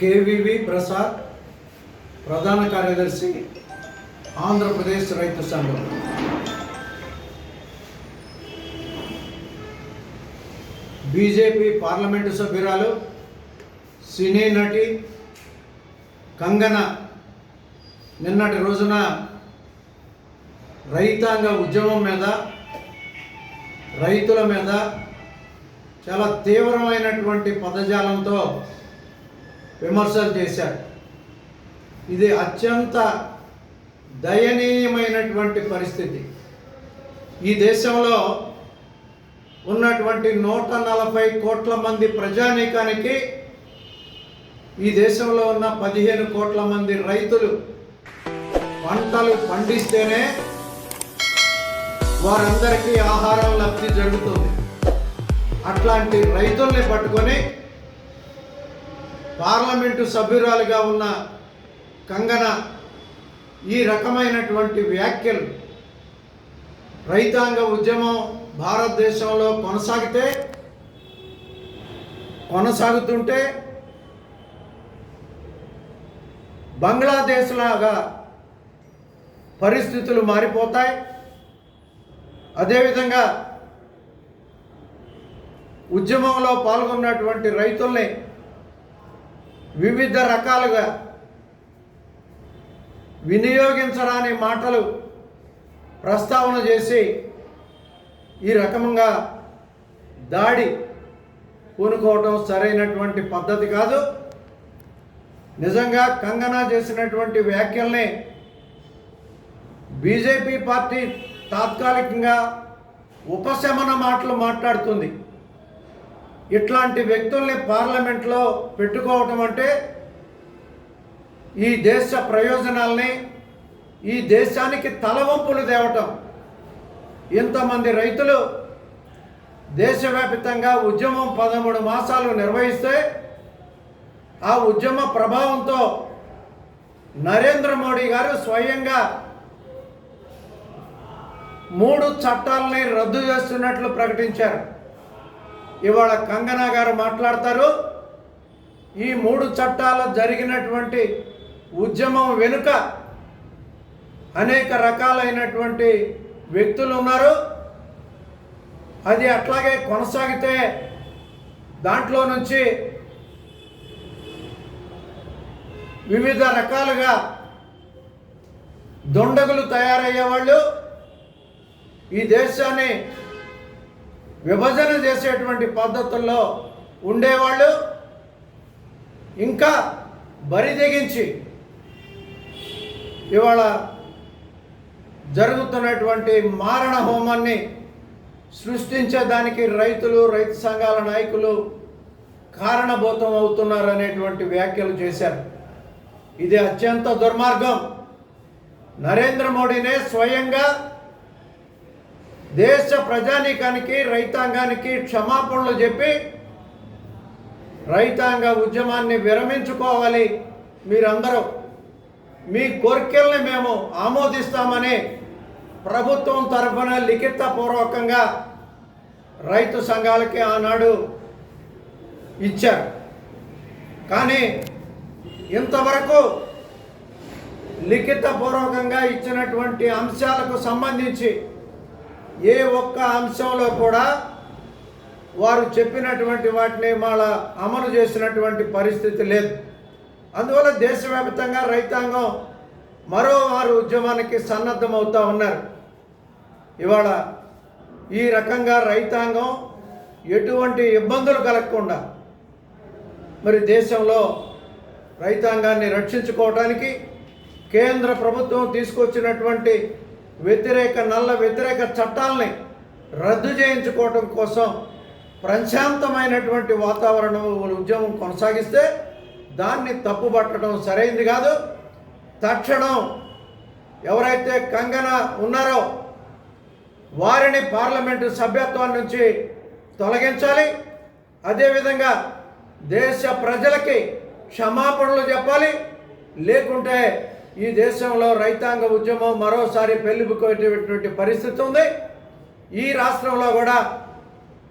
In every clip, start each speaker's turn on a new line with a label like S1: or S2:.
S1: KVV Prasad ప్రధాన కార్యదర్శి ఆంధ్రప్రదేశ్ రైతు సంఘం. బీజేపీ పార్లమెంటు సభ్యురాలు సినీ నటి కంగన. నిన్నటి రోజున రైతాంగ ఉద్యమం మీద రైతుల మీద చాలా తీవ్రమైనటువంటి పదజాలంతో విమర్శలు చేశారు ఇది అత్యంత దయనీయమైనటువంటి పరిస్థితి. ఈ దేశంలో ఉన్నటువంటి నూట నలభై కోట్ల మంది ప్రజానీకానికి ఈ దేశంలో ఉన్న పదిహేను కోట్ల మంది రైతులు పంటలు పండిస్తేనే వారందరికీ ఆహారం లబ్ధి జరుగుతుంది. అట్లాంటి రైతుల్ని పట్టుకొని పార్లమెంటు సభ్యురాలుగా ఉన్న కంగన ఈ రకమైనటువంటి వ్యాఖ్యలు రైతాంగ ఉద్యమం భారతదేశంలో కొనసాగితే కొనసాగుతుంటే బంగ్లాదేశ్ లాగా పరిస్థితులు మారిపోతాయి. అదేవిధంగా ఉద్యమంలో పాల్గొన్నటువంటి రైతుల్ని వివిధ రకాలుగా వినియోగించరాని మాటలు ప్రస్తావన చేసి ఈ రకంగా దాడి పూనుకోవటం సరైనటువంటి పద్ధతి కాదు. నిజంగా కంగనా చేసినటువంటి వ్యాఖ్యల్ని బీజేపీ పార్టీ తాత్కాలికంగా ఉపశమన మాటలు మాట్లాడుతుంది. ఇట్లాంటి వ్యక్తుల్ని పార్లమెంట్లో పెట్టుకోవటం అంటే ఈ దేశ ప్రయోజనాల్ని ఈ దేశానికి తలవంపులు తేవటం. ఇంతమంది రైతులు దేశవ్యాప్తంగా ఉద్యమం పదమూడు మాసాలు నిర్వహిస్తే ఆ ఉద్యమ ప్రభావంతో నరేంద్ర మోడీ గారు స్వయంగా మూడు చట్టాలని రద్దు చేస్తున్నట్లు ప్రకటించారు. ఇవాళ కంగనా గారు మాట్లాడతారు. ఈ మూడు చట్టాలు జరిగినటువంటి ఉద్యమం వెనుక అనేక రకాలైనటువంటి వ్యక్తులు ఉన్నారు. అది అట్లాగే కొనసాగితే దాంట్లో నుంచి వివిధ రకాలుగా దొండగులు తయారయ్యేవాళ్ళు. ఈ దేశాన్ని విభజన చేసేటువంటి పద్ధతుల్లో ఉండేవాళ్ళు ఇంకా బరి తెగించి ఇవాళ జరుగుతున్నటువంటి మారణ హోమాన్ని సృష్టించేదానికి రైతులు రైతు సంఘాల నాయకులు కారణభూతం అవుతున్నారు అనేటువంటి వ్యాఖ్యలు చేశారు. ఇది అత్యంత దుర్మార్గం. నరేంద్ర మోడీనే స్వయంగా దేశ ప్రజానీకానికి రైతాంగానికి క్షమాపణలు చెప్పి రైతాంగ ఉద్యమాన్ని విరమించుకోవాలి. మీరందరూ మీ కోరికల్ని మేము ఆమోదిస్తామని ప్రభుత్వం తరఫున లిఖితపూర్వకంగా రైతు సంఘాలకి ఆనాడు ఇచ్చారు. కానీ ఇంతవరకు లిఖితపూర్వకంగా ఇచ్చినటువంటి అంశాలకు సంబంధించి ఏ ఒక్క అంశంలో కూడా వారు చెప్పినటువంటి వాటిని మళ్ళా అమలు చేసినటువంటి పరిస్థితి లేదు. అందువల్ల దేశవ్యాప్తంగా రైతాంగం మరో వారు ఉద్యమానికి సన్నద్ధమవుతూ ఉన్నారు. ఇవాళ ఈ రకంగా రైతాంగం ఎటువంటి ఇబ్బందులు కలగకుండా మరి దేశంలో రైతాంగాన్ని రక్షించుకోవడానికి కేంద్ర ప్రభుత్వం తీసుకొచ్చినటువంటి వ్యతిరేక నల్ల వ్యతిరేక చట్టాలని రద్దు చేయించుకోవటం కోసం ప్రశాంతమైనటువంటి వాతావరణం ఉద్యమం కొనసాగిస్తే దాన్ని తప్పుపట్టడం సరైంది కాదు. తక్షణం ఎవరైతే కంగన ఉన్నారో వారిని పార్లమెంటు సభ్యత్వం నుంచి తొలగించాలి. అదేవిధంగా దేశ ప్రజలకి క్షమాపణలు చెప్పాలి. లేకుంటే ఈ దేశంలో రైతాంగ ఉద్యమం మరోసారి పెళ్ళిబుకోయేటటువంటి పరిస్థితి ఉంది. ఈ రాష్ట్రంలో కూడా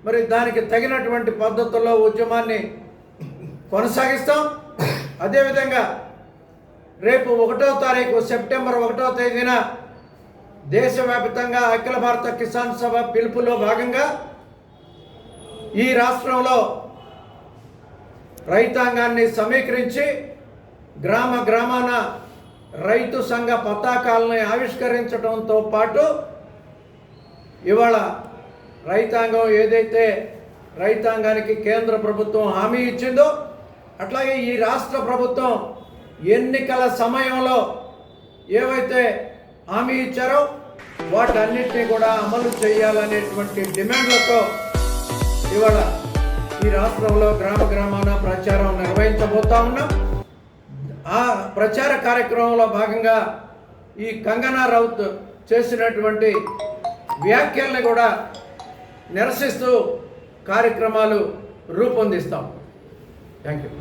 S1: మరి దానికి తగినటువంటి పద్ధతుల్లో ఉద్యమాన్ని కొనసాగిస్తాం. అదేవిధంగా రేపు ఒకటో తారీఖు సెప్టెంబర్ ఒకటో తేదీన దేశవ్యాప్తంగా అఖిల భారత కిసాన్ సభ పిలుపులో భాగంగా ఈ రాష్ట్రంలో రైతాంగాన్ని సమీకరించి గ్రామ గ్రామాన రైతు సంఘ పతాకాలను ఆవిష్కరించడంతో పాటు ఇవాళ రైతాంగం ఏదైతే రైతాంగానికి కేంద్ర ప్రభుత్వం హామీ ఇచ్చిందో అట్లాగే ఈ రాష్ట్ర ప్రభుత్వం ఎన్నికల సమయంలో ఏవైతే హామీ ఇచ్చారో వాటన్నిటినీ కూడా అమలు చేయాలనేటువంటి డిమాండ్లతో ఇవాళ ఈ రాష్ట్రంలో గ్రామ గ్రామాన ప్రచారం నిర్వహించబోతా ఉన్నాం. ఆ ప్రచార కార్యక్రమంలో భాగంగా ఈ కంగనా రౌత్ చేసినటువంటి వ్యాఖ్యల్ని కూడా నిరసిస్తూ కార్యక్రమాలు రూపొందిస్తాం. Thank you